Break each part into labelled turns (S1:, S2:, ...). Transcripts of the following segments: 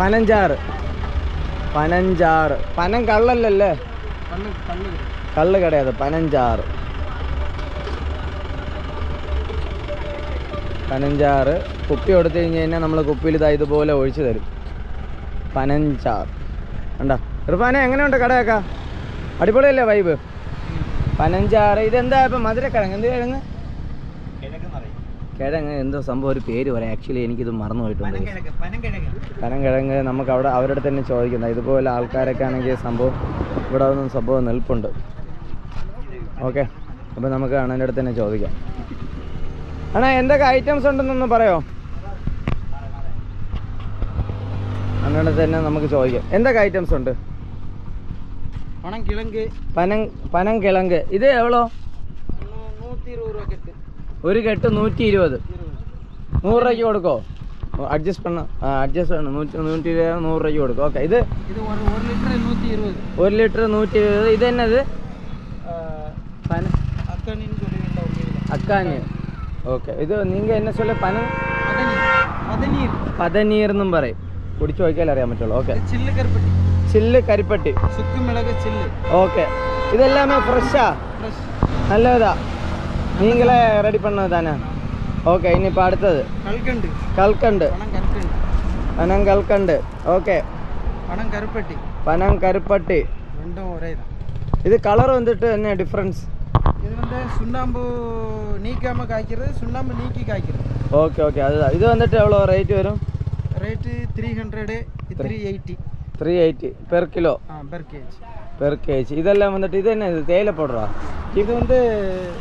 S1: പനഞ്ചാറ്. പനഞ്ചാറ്. പനം കള്ളല്ലല്ലേ?
S2: കള്ള്
S1: കടയാത് പനഞ്ചാറ്. പനഞ്ചാറ്. കുപ്പി കൊടുത്തു കഴിഞ്ഞ് കഴിഞ്ഞാൽ നമ്മൾ കുപ്പിയിൽ ഇതാ ഇതുപോലെ ഒഴിച്ചു തരും. പനഞ്ചാറ്. കണ്ടാ? ഇർഫാനെ എങ്ങനെയുണ്ട് കടയൊക്കെ? അടിപൊളിയല്ലേ വൈബ് പനഞ്ചാറ്. ഇതെന്താ ഇപ്പം മധുരക്കിഴങ്ങ്? എന്ത് കിഴങ്ങ്? കിഴങ്ങ് എന്തോ സംഭവം ഒരു പേര് പറയാം. ആക്ച്വലി എനിക്കിത് മറന്നു പോയിട്ടുണ്ട്. പനംകിഴങ്ങ് നമുക്ക് അവിടെ അവരുടെ തന്നെ ചോദിക്കുന്ന. ഇതുപോലെ ആൾക്കാരൊക്കെ ആണെങ്കിൽ സംഭവം ഇവിടെ ഒന്നും സംഭവം നിൽപ്പുണ്ട്. ഓക്കെ അപ്പോൾ നമുക്ക് അണ്ണന്റെ അടുത്ത് തന്നെ ചോദിക്കാം. അണ്ണാ എന്തൊക്കെ ഐറ്റംസ് ഉണ്ടെന്നൊന്ന് പറയോ? അണ്ണന്റെ തന്നെ നമുക്ക് ചോദിക്കാം. എന്തൊക്കെ ഐറ്റംസ് ഉണ്ട്? പനം പനംകിഴങ്ങ്. ഇത് എവളോ? ഒരു കെട്ട് നൂറ്റി ഇരുപത് നൂറ് രൂപയ്ക്ക് കൊടുക്കോ? അഡ്ജസ്റ്റ് പണ അഡ്ജസ്റ്റ് പണ നൂറ്റി നൂറ്റി ഇരുപത് നൂറ് രൂപയ്ക്ക് കൊടുക്കും. ഓക്കെ ഇത് ഒരു ലിറ്റർ നൂറ്റി ഇരുപത് ഇത് എന്നത്? അക്കാനി. ഓക്കെ ഇത് നിങ്ങൾ എന്നെ ചൊല്ല പന? പതനീർ എന്നും പറയും. കുടിച്ചു നോക്കിയാൽ അറിയാൻ പറ്റുള്ളൂ. ഓക്കെ. ചില്ല് കരിപ്പട്ടി. ഓക്കെ. ഇതെല്ലാമേ ഫ്രഷാ. നല്ലതാ. நீங்களே ரெடி பண்ணது தானே ஓகே இனிப்போ அடுத்தது
S2: கல்கண்டு
S1: கல்கண்டு பனங்கல்கண்டு ஓகே பனங்கருப்பட்டி பனங்கருப்பட்டி
S2: ரெண்டும் ஒரே தான்
S1: இது கலர் வந்துட்டு என்ன டிஃப்ரென்ஸ்
S2: இது வந்து சுண்ணாம்பு நீக்காம காய்க்கிறது சுண்ணாம்பு நீக்கி காய்க்கிறது
S1: ஓகே ஓகே அதுதான் இது வந்துட்டு எவ்வளோ ரேட் வரும்
S2: rate three hundred three eighty
S1: three eighty per kilo
S2: ஆ பெர் கேஜி
S1: பெர் கேஜி இதெல்லாம் வந்துட்டு இது என்ன இது தேயிலை போடுறா
S2: இது வந்து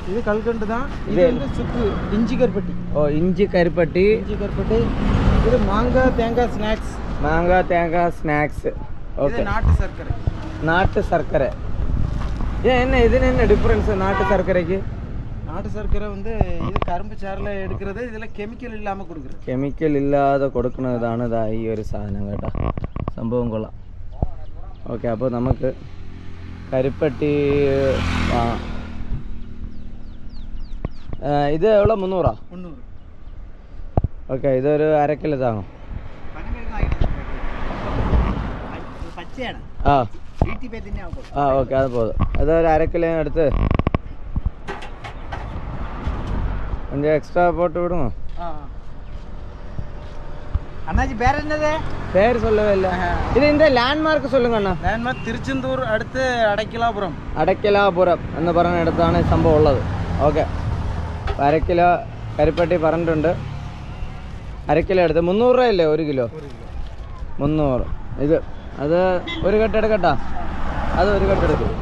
S2: இது கல்கண்டு தான் இது
S1: இது-
S2: வந்து சுக்கு இஞ்சி கருப்பட்டி
S1: ஓ இஞ்சி கருப்பட்டி
S2: இஞ்சி கருப்பட்டி இது மாங்காய் தேங்காய் ஸ்நாக்ஸ்
S1: மாங்காய் தேங்காய் ஸ்நாக்ஸ் ஓகே
S2: இது நாட்டு சர்க்கரை
S1: நாட்டு சர்க்கரை ஏன் என்ன இதுன்னு என்ன டிஃப்ரென்ஸ் நாட்டு சர்க்கரைக்கு
S2: நாட்டு சர்க்கரை வந்து இது கரும்பு சாறில் எடுக்கிறது இதில் கெமிக்கல் இல்லாமல் கொடுக்குறது
S1: കെമിക്കൽ ഇല്ലാതെ കൊടുക്കുന്നതാണ് ഇതാ ഈ ഒരു സാധനം കേട്ടോ സംഭവം കൊള്ളാം ഓക്കെ അപ്പോൾ നമുക്ക് കരിപ്പട്ടി ആ ഇത് എവിടെ മുന്നൂറാ ഓക്കെ ഇതൊരു അര കിലോ
S2: താങ്ങും
S1: ആ ആ ഓക്കെ അത് പോകും അതൊരു അര കിലോ എടുത്ത് എക്സ്ട്രാ எக்ஸ்ட்ரா போட்டு ആ
S2: அண்ணாச்சி பேர் என்னது
S1: பேர் சொல்லவே இல்லை இது இந்த ലാൻഡ്മാർക്ക് சொல்லுங்க അണ്ണാ
S2: லேண்ட்மார்க் திருச்செந்தூர் அடுத்து அடைக்கலாபுரம்
S1: അടയ്ക്കലാപുരം എന്ന് പറയുന്ന ഇടത്താണ് ഈ സംഭവം ഉള്ളത് ഓക്കെ അര കിലോ കരിപ്പട്ടി പറഞ്ഞിട്ടുണ്ട് അര കിലോ എടുത്ത് മുന്നൂറ് രൂപയല്ലേ ഒരു കിലോ
S2: ஒரு கிலோ
S1: മുന്നൂറ് ഇത് അത് ഒരു കെട്ട് എടുക്കട്ടാ അത് ഒരു കെട്ട് എടുക്കും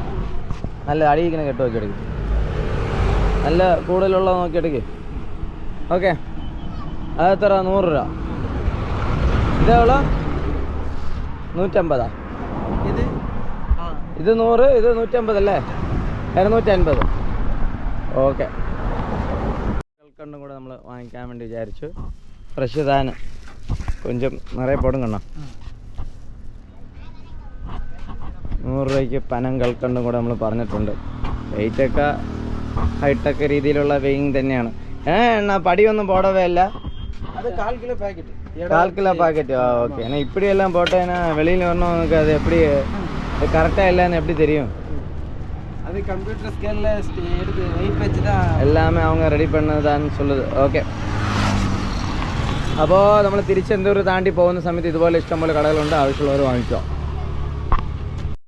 S1: നല്ല അടിയിക്കുന്ന കെട്ട് നോക്കി എടുക്കും നല്ല കൂടുതലുള്ളത് നോക്കി എടുക്ക് ഓക്കെ അത് എത്ര നൂറ് രൂപ ഇതെവളോ നൂറ്റമ്പതാ.
S2: ഇത്?
S1: ഇത് നൂറ് ഇത് നൂറ്റമ്പതല്ലേ അല്ലേ? അൻപത് ഓക്കെ. കണ്ടും കൂടെ നമ്മൾ വാങ്ങിക്കാൻ വേണ്ടി വിചാരിച്ചു. ഫ്രഷ് താൻ കൊഞ്ചം നിറയെ പോടും കണ്ണോ നൂറ് രൂപയ്ക്ക് പനം കൽക്കണ്ടും കൂടെ നമ്മൾ പറഞ്ഞിട്ടുണ്ട്. വെയിറ്റൊക്കെ ഹൈടെക് രീതിയിലുള്ള വെയിങ് തന്നെയാണ്. ഏ എണ്ണ പടിയൊന്നും പോടവേ അല്ല.
S2: கால் கிலோ பேக்கெட்
S1: கால் கிலோ பாக்கெட் ஓகே ஏன்னா இப்படி எல்லாம் போட்டேன்னா வெளியில் வரணும் அது எப்படி கரெக்டாக இல்லைன்னு எப்படி தெரியும்
S2: அது கம்ப்யூட்டர் ஸ்கேலில் எடுத்து வெயிட் வச்சு தான்
S1: എല്ലാമേ அவங்க റെഡി പണ്ണതാന്ന് சொல்லுது ഓക്കെ അപ്പോൾ നമ്മൾ തിരിച്ചെന്തൂർ താണ്ടി പോകുന്ന സമയത്ത് ഇതുപോലെ ഇഷ്ടംപോലെ കടകളുണ്ട് ആവശ്യമുള്ളവർ വാങ്ങിച്ചോ